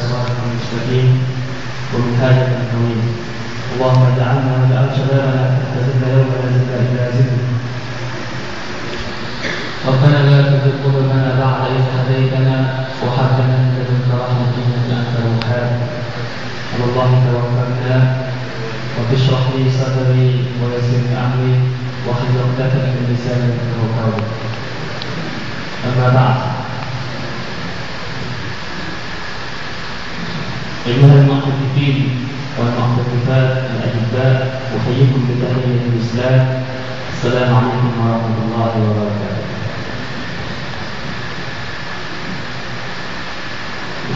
صراطك المستقيم ومن هذا القويم اللهم اجعلنا واجعل شبابنا تحت ظل يوم لا ظل إلا ظلك ربنا لا تزغ قلوبنا بعد إذ هديتنا وهب لنا من لدنك رحمة إنك أنت الوهاب. على الله توكلنا رب اشرح لي صدري ويسر لي أمري واحلل عقدة من لساني يفقهوا قولي. أما بعد. أيها المعتكفين والمعتكفات الأحباء أحييكم بتحية الإسلام السلام عليكم ورحمة الله وبركاته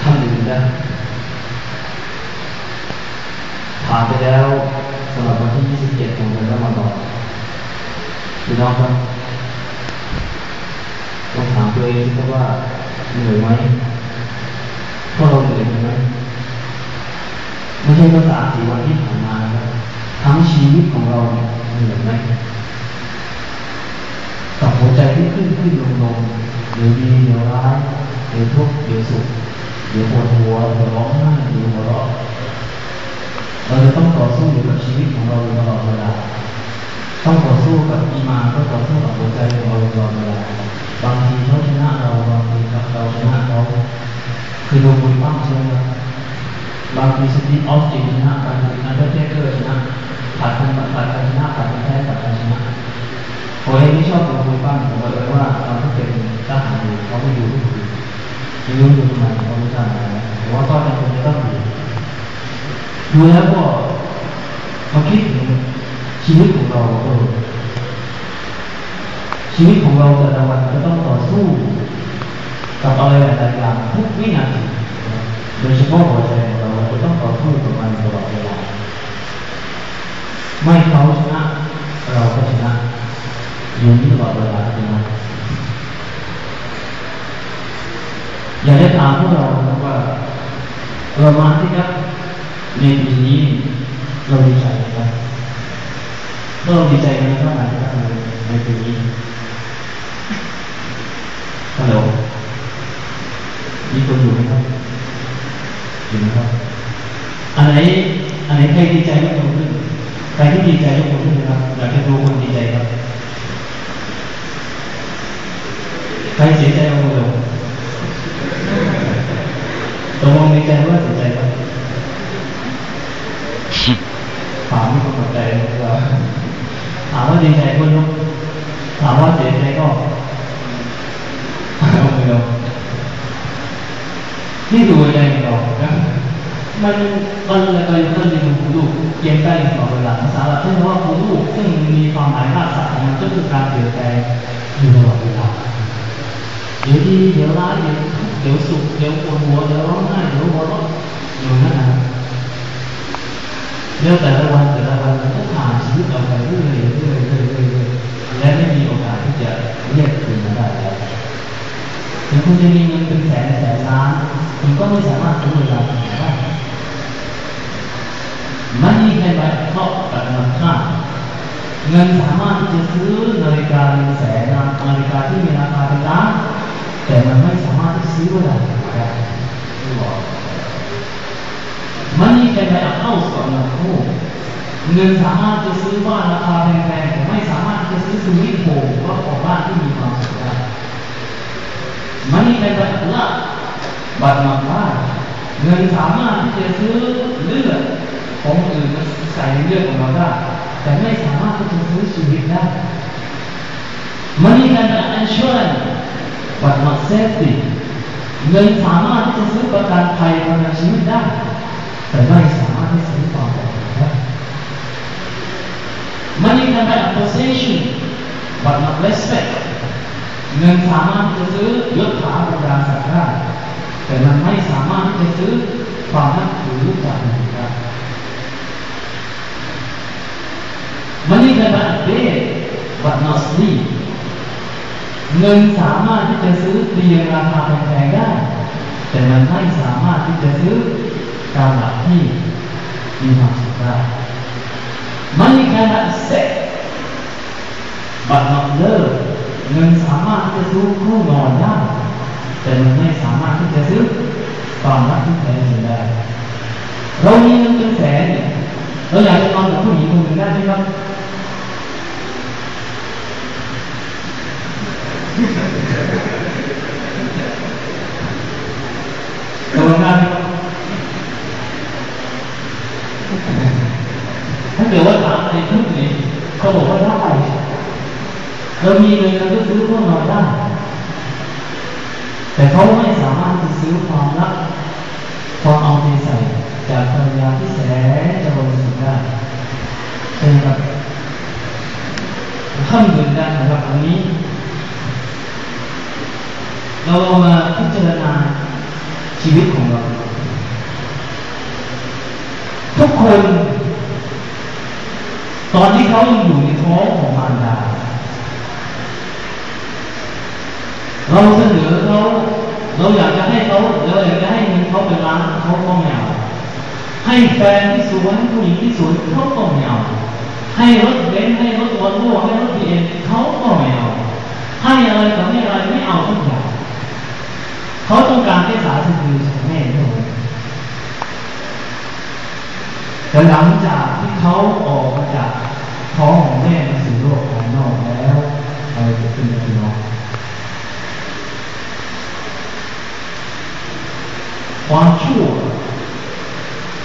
ทำดีนะผ่านไปแล้วสำหรับวันที่ 27 ของเดือนรอมฎอนพี่น้องครับต้องถามตัวเองครับว่าเหนื่อยไหม ใช่แค่สามสี่วันที่ผ่านมาครับทั้งชีวิตของเราเหนื่อยไหมกับหัวใจที่ขึ้นขึ้นลงลงเดี๋ยวดีเดี๋ยวร้ายเดี๋ยวทุกข์เดี๋ยวสุขเดี๋ยวปวดหัวเดี๋ยวร้องไห้เดี๋ยวหัวเราะเราจะต้องต่อสู้อยู่กับชีวิตของเราตลอดเวลาต้องต่อสู้กับอีมาต้องต่อสู้กับหัวใจของเราตลอดเวลาบางทีเขาชนะเราบางทีเราชนะเขาคือดูบุญบ้างใช่ไหม บางทีสติออฟจริงชนะบางทีอันเดอร์เทเกอร์ชนะผัดกันผัดกันชนะผัดกันแพ้ผัดกันชนะผมเองที่ชอบดูบุญบ้างผมบอกเลยว่าตอนที่เป็นทหารอยู่เขาไม่ดูทุกทีไม่รู้ดูทำไมเขาไม่ทราบนะแต่ว่าก็จำเป็นจะต้องดูดูแล้วก็มาคิดถึงชีวิตของเราเออชีวิตของเราแต่ละวันก็ต้องต่อสู้ กับอะไรหลายๆอย่างทุกวินาทีโดยเฉพาะหัวใจ ต้องต่อสู้กับมันตลอดเวลาไม่เขาชนะ เราก็ชนะอยู่นี่ตลอดเวลาใช่ไหมอยากจะถามพวกเราครับว่าเรามาที่ครับในปีนี้เราดีใจไหมครับเราดีใจไหมครับมาที่ครับในปีนี้ฮัลโหลมีคนอยู่ไหมครับอยู่ไหมครับอันไหนอันไหนใครดีใจยกมือขึ้นใครที่ ดีใจยกมือขึ้นนะครับอยากจะดูคนดีใจครับใครเสียใจยกมือลงตกลงดีใจว่าเสียใจครับถามไม่ตกใจว่าถามว่าดีใจก็ยกถามว่าเสียใจก็เอามือลงนี่ดูใจเรานะ มันมันอะไรก็ยังต้องดูผู้ดูเกียนใกล้ตลอดเวลาภาษาละซึ่งว่าผู้ดูซึ่งมีความหมายภาษาของมันก็คือการเปลี่ยนแปลงอยู่ตลอดเวลาเดี๋ยวดีเดี๋ยวร้ายเดี๋ยวเดี๋ยวสุขเดี๋ยวปวดหัวเดี๋ยวร้องไห้เดี๋ยวหัวเราะอยู่นั่นนะเรื่องแต่ละวันแต่ละวันมันก็ผ่านชีวิตเราไปเรื่อยๆเรื่อยๆเรื่อยๆเรื่อยและไม่มีโอกาสที่จะเรียกคืนมาได้แล้วถึงคุณจะมีเงินเป็นแสนแสนล้านคุณก็ไม่สามารถซื้เวลา ของได้ Money can buy clock but not time เงินสามารถที่จะซื้อนาฬิกาเป็นแสนนาฬิกาที่มีราคาเป็นล้านแต่มันไม่สามารถที่ซื้อเวลาได้ที่บอก Money can buy a house but not home เงินสามารถจะซื้อบ้านราคาแพงๆแต่ไม่สามารถจะซื้อสวิตโฮมก็ของบ้านที่มีความสุขได้ Money can buy a lot but not life เงินสามารถที่จะซื้อเลือด ของอื่นมาใส่ในเลือดของเราได้แต่ไม่สามารถที่จะซื้อชีวิตได้ Money can buy insurance but not safety เงินสามารถที่จะซื้อประกันภัยประกันชีวิตได้ แต่ไม่สามารถที่จะซื้อความปลอดภัยได้ Money can buy a possession but not respect เงินสามารถที่จะซื้อยศถาบรรดาศักดิ์ได้ แต่มันไม่สามารถที่จะซื้อความนับถือจากคนอื่นได้ Money can buy a bed but not sleep เงินสามารถที่จะซื้อเตียงราคาแพงๆได้ แต่มันไม่สามารถที่จะซื้อการหลับที่มีความสุขได้ Money can buy sex but not love เงินสามารถที่จะซื้อคู่นอนได้ แต่มันไม่สามารถที่จะซื้อความรักที่แท้จริงได้ เรามีเงินเป็นแสนเนี่ย เราอยากจะนอนกับผู้หญิงคนหนึ่งได้ไหมครับตรงนั้นถ้าเกิดว่าถามในทุกนี้เขาบอกว่าได้เรามีเงินเราก็ซื้อพวกเราได้ แต่เขาไม่สามารถจะซื้อความรักความเอาใจใส่ จากภรรยาที่แสนจะบริสุทธิ์ได้ใช่ไหมครับขั้นอื่นได้นะครับอันนี้ เราเอามาพิจารณาชีวิตของเรา ทุกคน ตอนที่เขายังอยู่ในท้องของมารดาเราเสนอเขาเราอยากจะให้เขาเราอยากจะให้ ให้แฟนที่สวยผู้หญิงที่สวยเขาก็ไม่เอาให้รถเบนซ์ให้รถวอลโว่ให้รถบีเอ็มเขาก็ไม่เอาให้อะไรต่อให้อะไรไม่เอาทุกอย่างเขาต้องการแค่สาสดือของแม่เท่านั้นแต่หลังจากที่เขาออกมาจากท้องของแม่มาสู่โลกของนอกแล้วอะไรจะขึ้นกับพี่น้องความชั่ว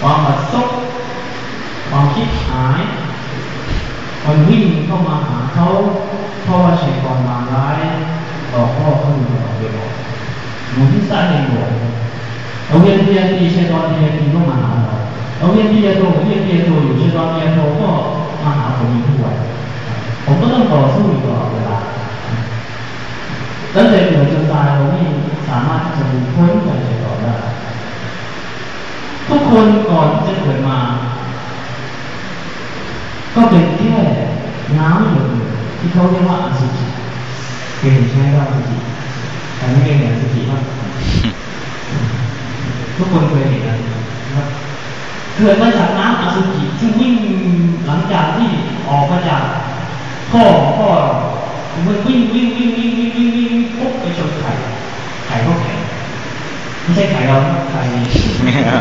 ความบัดซบความคิดหาย มันวิ่งเข้ามาหาเขาเพราะว่าชัยกรมมาร้ายหลอกล่อเขาอยู่ตลอดเวลาอยู่ที่สร้างในหลวเราเรียนปริญญาตรีชัยกรปริญญาตรีก็มาหาเราเราเรียนปริญญาโทเรียนปริญญาโทอยู่ชัยกรปริญญาโทก็มาหาผมอยู่ทุกวันผมก็ต้องต่อสู้อยู่ตลอดเวลาตั้งแต่เกิดจนตายเราไม่สามารถจะหลุดพ้นจากใจต่อได้ ทุก คนก่อนที่จะเกิดมา ก็เป็นแค่น้ำหยดที่เขาเรียกว่าอสุจิเคยเห็นใช่ไหมว่าอสุจิแต่ไม่เคยเห็นอสุจิบ้างทุกคนเคยเห็นนะครับเกิดมาจากน้ำอสุจิที่วิ่งหลังจากที่ออกมาจากพ่อของพ่อมันวิ่งวิ่งวิ่งวิ่งวิ่งวิ่งวิ่งปุ๊บไปชน ไข่ไข่ก็